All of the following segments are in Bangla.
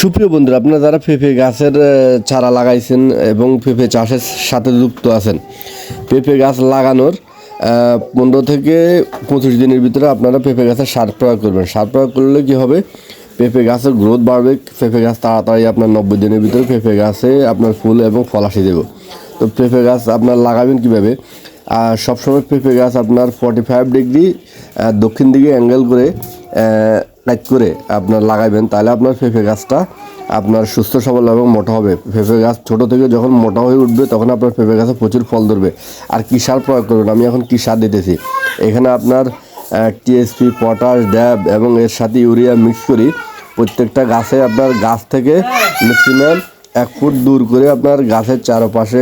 সুপ্রিয় বন্ধুরা, আপনারা যারা পেঁপে গাছের চারা লাগাইছেন এবং পেঁপে চাষের সাথে যুক্ত আছেন, পেঁপে গাছ লাগানোর পনেরো থেকে পঁচিশ দিনের ভিতরে আপনারা পেঁপে গাছের সার প্রয়োগ করবেন। সার প্রয়োগ করলে কী হবে? পেঁপে গাছের গ্রোথ বাড়বে, পেঁপে গাছ তাড়াতাড়ি আপনার নব্বই দিনের ভিতরে পেঁপে গাছে আপনার ফুল এবং ফল আসে দেবে তো পেঁপে গাছ আপনার লাগাবেন কীভাবে? আর সবসময় পেঁপে গাছ আপনার ফর্টি ফাইভ ডিগ্রি দক্ষিণ দিকে অ্যাঙ্গেল করে কাজ করে আপনার লাগাবেন তাহলে আপনার পেঁপে গাছটা আপনার সুস্থ, সবল এবং মোটা হবে। পেঁপে গাছ ছোট থেকে যখন মোটা হয়ে উঠবে, তখন আপনার পেঁপে গাছে প্রচুর ফল ধরবে। আর কী সার প্রয়োগ করবেন? আমি এখন কী সার দিতেছি? এখানে আপনার টিএসপি পটাশ ড্যাব এবং এর সাথে ইউরিয়া মিক্স করি। প্রত্যেকটা গাছে আপনার গাছ থেকে ম্যাক্সিমাম এক ফুট দূর করে আপনার গাছের চারপাশে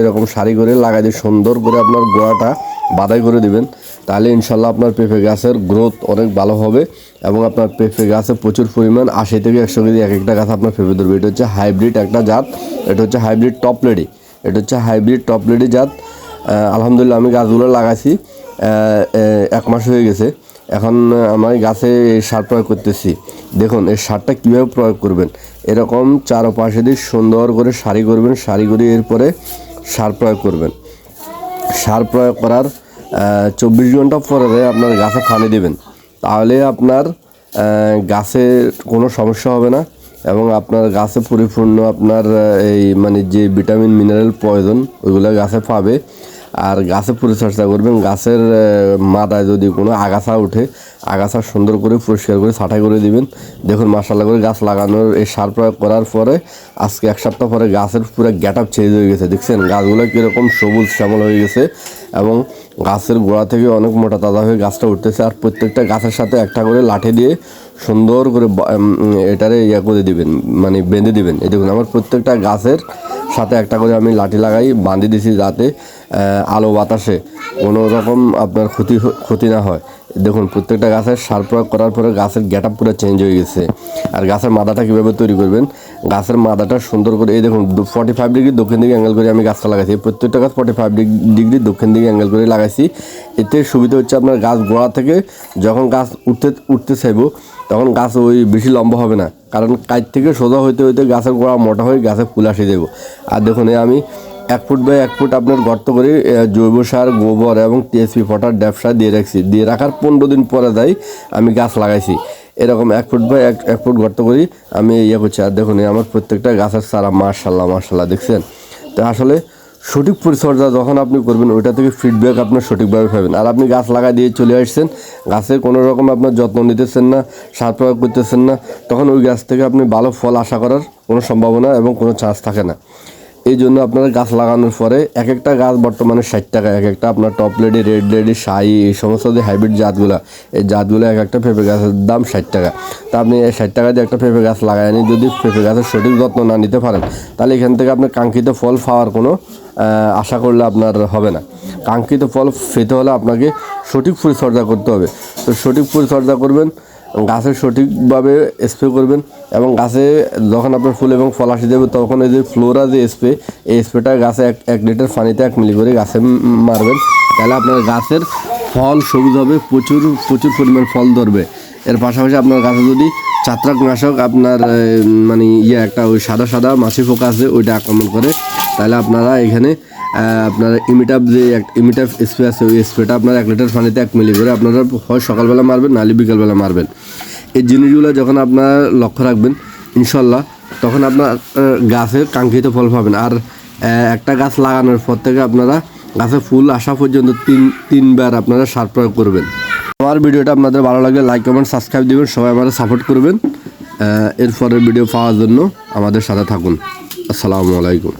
এরকম সারি করে লাগাই দিয়ে সুন্দর করে আপনার গোড়াটা বাদাই করে দিবেন। তাহলে ইনশাল্লাহ আপনার পেঁপে গাছের গ্রোথ অনেক ভালো হবে এবং আপনার পেঁপে গাছে প্রচুর পরিমাণ আশি থেকে একশো কেজি এক একটা গাছ আপনার পেঁপে ধরবে। এটা হচ্ছে হাইব্রিড একটা জাত, এটা হচ্ছে হাইব্রিড টপ লেডি এটা হচ্ছে হাইব্রিড টপ লেডি জাত। আলহামদুলিল্লাহ আমি গাছগুলো লাগাইছি এক মাস হয়ে গেছে। এখন আমার গাছে এই সার প্রয়োগ করতেছি। দেখুন, এই সারটা কীভাবে প্রয়োগ করবেন? এরকম চারপাশে দিয়ে সুন্দর করে সারি করবেন, সারি করে এরপরে সার প্রয়োগ করবেন। সার প্রয়োগ করার চব্বিশ ঘণ্টা পরে আপনার গাছে পানি দেবেন। তাহলে আপনার গাছে কোনো সমস্যা হবে না এবং আপনার গাছে পরিপূর্ণ আপনার এই মানে যে ভিটামিন, মিনারেল প্রয়োজন, ওইগুলো গাছে পাবে। আর গাছে পরিচর্যা করবেন। গাছের মাথায় যদি কোনো আগাছা উঠে আগাছা সুন্দর করে পরিষ্কার করে ছাঁটাই করে দিবেন। দেখুন মাসাল্লা করে গাছ লাগানোর এই সার প্রয়োগ করার পরে আজকে এক সপ্তাহ পরে গাছের পুরো গ্যাট আপ চেঞ্জ হয়ে গেছে, দেখছেন? গাছগুলো কীরকম সবুজ শ্যামল হয়ে গেছে এবং গাছের গোড়া থেকে অনেক মোটা তাজা হয়ে গাছটা উঠতেছে। আর প্রত্যেকটা গাছের সাথে একটা করে লাঠি দিয়ে সুন্দর করে এটারে ইয়া করে দিবেন মানে বেঁধে দিবেন। এই দেখুন, আমার প্রত্যেকটা গাছের সাথে একটা করে আমি লাঠি লাগাই, বাঁধে দিছি যাতে আলো বাতাসে কোনো রকম আপনার ক্ষতি ক্ষতি না হয়। দেখুন, প্রত্যেকটা গাছের সার প্রয়োগ করার পরে গাছের গ্যাট আপ পুরো চেঞ্জ হয়ে গেছে। আর গাছের মাদাটা কীভাবে তৈরি করবেন? গাছের মাদাটা সুন্দর করে, এই দেখুন ফর্টি ফাইভ ডিগ্রি দক্ষিণ দিকে অ্যাঙ্গেল করে আমি গাছটা লাগাইছি। প্রত্যেকটা গাছ ফর্টি ফাইভ ডিগ্রি দক্ষিণ দিকে অ্যাঙ্গেল করে লাগাইছি। এতে সুবিধা হচ্ছে আপনার গাছ গোড়া থেকে যখন গাছ উঠতে উঠতে চাইব, তখন গাছ ওই বেশি লম্বা হবে না। কারণ কাজ থেকে সোজা হইতে হইতে গাছের গোড়া মোটা হয়ে গাছে ফুল আসে দেবো আর দেখুন আমি এক ফুট বাই এক ফুট আপনার গর্ত করে জৈব সার, গোবর এবং টিএসপি ফটার ড্যাপসা দিয়ে রাখছি। দিয়ে রাখার পনেরো দিন পরে যাই আমি গাছ লাগাইছি। এরকম এক ফুট বাই এক এক ফুট গর্ত করি, আমি ইয়ে করছি। আর দেখুন আমার প্রত্যেকটা গাছের সারা মার্শাল্লাহ মার্শাল্লাহ দেখছেন? তো আসলে সঠিক পরিচর্যা যখন আপনি করবেন, ওইটা থেকে ফিডব্যাক আপনার সঠিকভাবে পাবেন। আর আপনি গাছ লাগাই দিয়ে চলে আসছেন, গাছের কোনো রকম আপনার যত্ন নিতেছেন না, সার প্রয়োগ করতেছেন না, তখন ওই গাছ থেকে আপনি ভালো ফল আশা করার কোনো সম্ভাবনা এবং কোনো চান্স থাকে না। এই জন্য আপনারা গাছ লাগানোর পরে এক একটা গাছ বর্তমানে ষাট টাকা, এক একটা আপনার টপ লেডি রেড লেডি শাহি, এই সমস্ত যে হাইব্রিড জাতগুলো, এই জাতগুলো এক একটা পেঁপে গাছের দাম ষাট টাকা। তা আপনি এই ষাট টাকা দিয়ে একটা পেঁপে গাছ লাগায় আনি যদি পেঁপে গাছের সঠিক যত্ন না নিতে পারেন, তাহলে এখান থেকে আপনার কাঙ্ক্ষিত ফল পাওয়ার কোনো আশা করলে আপনার হবে না। কাঙ্ক্ষিত ফল পেতে হলে আপনাকে সঠিক পরিচর্যা করতে হবে। তো সঠিক পরিচর্যা করবেন গাছে সঠিকভাবে স্প্রে করবেন এবং গাছে যখন আপনার ফুল এবং ফল আসে যাবে, তখন এই যে ফ্লোরা যে স্প্রে এই স্প্রেটা গাছে এক এক লিটার পানিতে এক মিলি করে গাছে মারবেন। তাহলে আপনার গাছের ফল সবুজ হবে, প্রচুর প্রচুর পরিমাণ ফল ধরবে। এর পাশাপাশি আপনার গাছে যদি ছত্রাকনাশক আপনার মানে ইয়ে একটা, ওই সাদা সাদা মাছি পোকা আছে, ওইটা আক্রমণ করে, তাহলে আপনারা এখানে আপনার ইমিটাপ যে ইমিটাপ স্প্রে আছে, ওই স্প্রেটা আপনার এক লিটার পানিতে এক মিলি করে আপনারা হয় সকালবেলা মারবেন, নাহলে বিকালবেলা মারবেন। এই জিনিসগুলো যখন আপনারা লক্ষ্য রাখবেন, ইনশাল্লাহ, তখন আপনার গাছের কাঙ্ক্ষিত ফল পাবেন। আর একটা গাছ লাগানোর পর থেকে আপনারা গাছে ফুল আসা পর্যন্ত তিন, তিনবার আপনারা সার প্রয়োগ করবেন। আমার ভিডিওটা আপনাদের ভালো লাগলে লাইক কমেন্ট সাবস্ক্রাইব দেবেন, সবাই আমাদের সাপোর্ট করবেন। এরপরের ভিডিও পাওয়ার জন্য আমাদের সাথে থাকুন। আসসালামু আলাইকুম।